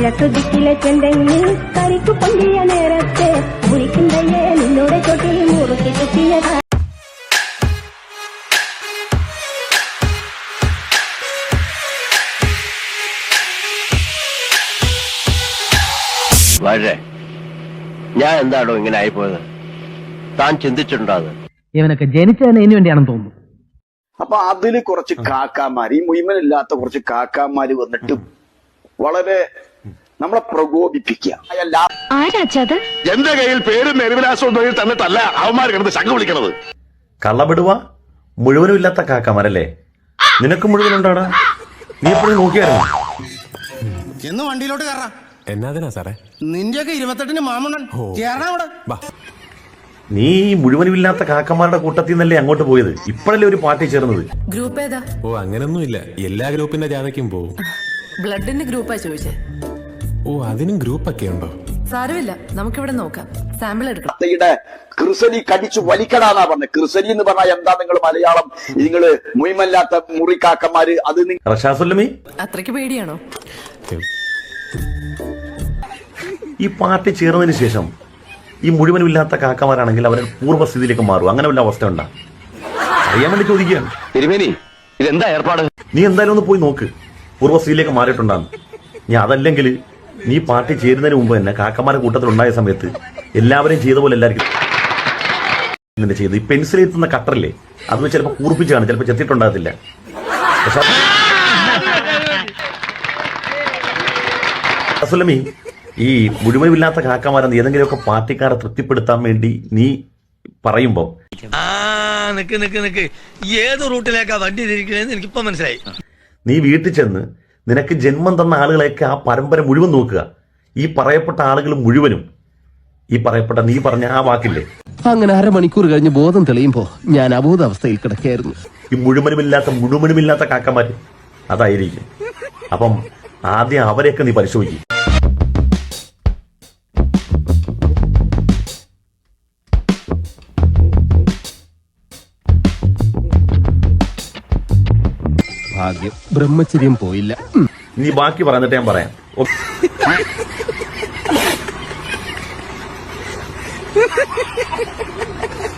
കിഴക്ക് ദിക്കിലെ ചെന്തെങ്ങിൽ കരിക്കു പൊന്തിയ നേരത്തെ മുറിക്കുന്നയെ നിന്നോട് ചൊട്ടിൽ മുറുക്കി കുത്തിയതാ വളരെ ഞാൻ എന്താണോ ഇങ്ങനെ ആയിപ്പോയത്? താൻ ചിന്തിച്ചിട്ടുണ്ടോ അത്? ഇവനൊക്കെ ജനിച്ചതിന് ഇനി വേണ്ടിയാണെന്ന് തോന്നുന്നു. അപ്പൊ അതിൽ കുറച്ച് കാക്കാമാര് ഈ മുയ്മനില്ലാത്ത കുറച്ച് കാക്കാമാര് വന്നിട്ട് വളരെ നമ്മളെ പ്രകോപിപ്പിക്കുക. എന്റെ കയ്യിൽ പേരും മെരുവിലാസവും തൊഴിൽ തന്നിട്ടല്ല. അവന്മാർ കിടന്ന് ശംഖ് വിളിക്കണത്. കള്ളബിടുവ മുഴുവനും ഇല്ലാത്ത കാക്കമാരല്ലേ? നിനക്ക് മുഴുവനുണ്ടാടാ നീ എപ്പോഴും നോക്കിയായിരുന്നു? എന്ന് വണ്ടിയിലോട്ട് കയറാം. എന്നാതിനാ സാറേ? നിന്റെയൊക്കെ ഇരുപത്തെട്ടിന് മാമണ്ണൻ കേറണം അവിടെ. ബാ നീ ഈ മുഴുവനും ഇല്ലാത്ത കാക്കമാരുടെ കൂട്ടത്തിൽ നിന്നല്ലേ അങ്ങോട്ട് പോയത്? ഇപ്പോഴല്ലേ ഒരു പാർട്ടി ചേർന്നത്? ഗ്രൂപ്പ് ഏതാ? ഓ അങ്ങനൊന്നുമില്ല. എല്ലാ ഗ്രൂപ്പിന്റെ ജാഥയ്ക്കും പോകും ബ്ലഡിന്റെ ഗ്രൂപ്പാ ചോദിച്ചേ. ഓ അതിനും ഗ്രൂപ്പ് ഒക്കെ ഉണ്ടോ? സാരമില്ല. നമുക്കിവിടെ നോക്കാം. സാമ്പിൾ എടുക്കാം അത്തയുടെ ക്രിസലി കടിച്ചു വലിക്കടാന്നാ പറഞ്ഞത് ക്രിസലി എന്ന് പറഞ്ഞാൽ എന്താ നിങ്ങൾ മലയാളം? നിങ്ങൾ മുയമല്ലാത്ത മുറിക്കാക്കന്മാര് അത് നിങ്ങൾ റഷാസുല്ലമി അത്രയ്ക്ക് പേടിയാണോ? ഈ പാർട്ടി ചേർന്നതിന് ശേഷം ഈ മുഴുവനും ഇല്ലാത്ത കാക്കമാരാണെങ്കിൽ അവരെ പൂർവസ്ഥിതിയിലേക്ക് മാറും. അങ്ങനെ വല്ല അവസ്ഥ ഉണ്ടാ? അറിയാൻ വേണ്ടി ചോദിക്കുകയാണ്. തിരുമേനി ഇതെന്താ ഏർപ്പാട്? നീ എന്തായാലും ഒന്ന് പോയി നോക്ക്. പൂർവസ്ഥിതിയിലേക്ക് മാറിയിട്ടുണ്ടാന്ന്. ഞാൻ അതല്ലെങ്കിൽ നീ പാർട്ടി ചേരുന്നതിന് മുമ്പ് തന്നെ കാക്കമാരുടെ കൂട്ടത്തിൽ ഉണ്ടായ സമയത്ത് എല്ലാവരെയും ചെയ്ത പോലെ എല്ലാവർക്കും ഇങ്ങനെ ചെയ്ത്. ഈ പെൻസിൽ എത്തുന്ന കട്ടറില്ലേ അത് ചിലപ്പോൾ കൂർപ്പിച്ചാണ് ചിലപ്പോൾ ചെത്തിയിട്ടുണ്ടാകത്തില്ല. പക്ഷെ അസുലമി ഈ മുഴുവനില്ലാത്ത കാക്കമാരെന്ന് ഏതെങ്കിലുമൊക്കെ പാർട്ടിക്കാരെ തൃപ്തിപ്പെടുത്താൻ വേണ്ടി നീ പറയുമ്പോ ആ നിക്ക് നിക്ക് നിക്ക്. ഏത് റൂട്ടിലേക്കാ വണ്ടി തിരിക്കണേന്ന് എനിക്കിപ്പോ മനസ്സിലായി. നീ വീട്ടിൽ ചെന്ന് നിനക്ക് ജന്മം തന്ന ആളുകളെയൊക്കെ ആ പരമ്പര മുഴുവൻ നോക്കുക. ഈ പറയപ്പെട്ട ആളുകൾ മുഴുവനും ഈ പറയപ്പെട്ട നീ പറഞ്ഞ ആ വാക്കില്ലേ? അങ്ങനെ അരമണിക്കൂർ കഴിഞ്ഞ് ബോധം തെളിയുമ്പോ ഞാൻ അബോധാവസ്ഥയിൽ കിടക്കായിരുന്നു ഈ മുഴുവനുമില്ലാത്ത മുഴുവനുമില്ലാത്ത കാക്കമാര് അതായിരിക്കും. അപ്പം ആദ്യം അവരെയൊക്കെ നീ പരിശോധിക്കും. ഭാഗ്യം. ബ്രഹ്മചര്യം പോയില്ല. നീ ബാക്കി പറഞ്ഞിട്ട് ഞാൻ പറയാം. ഓ-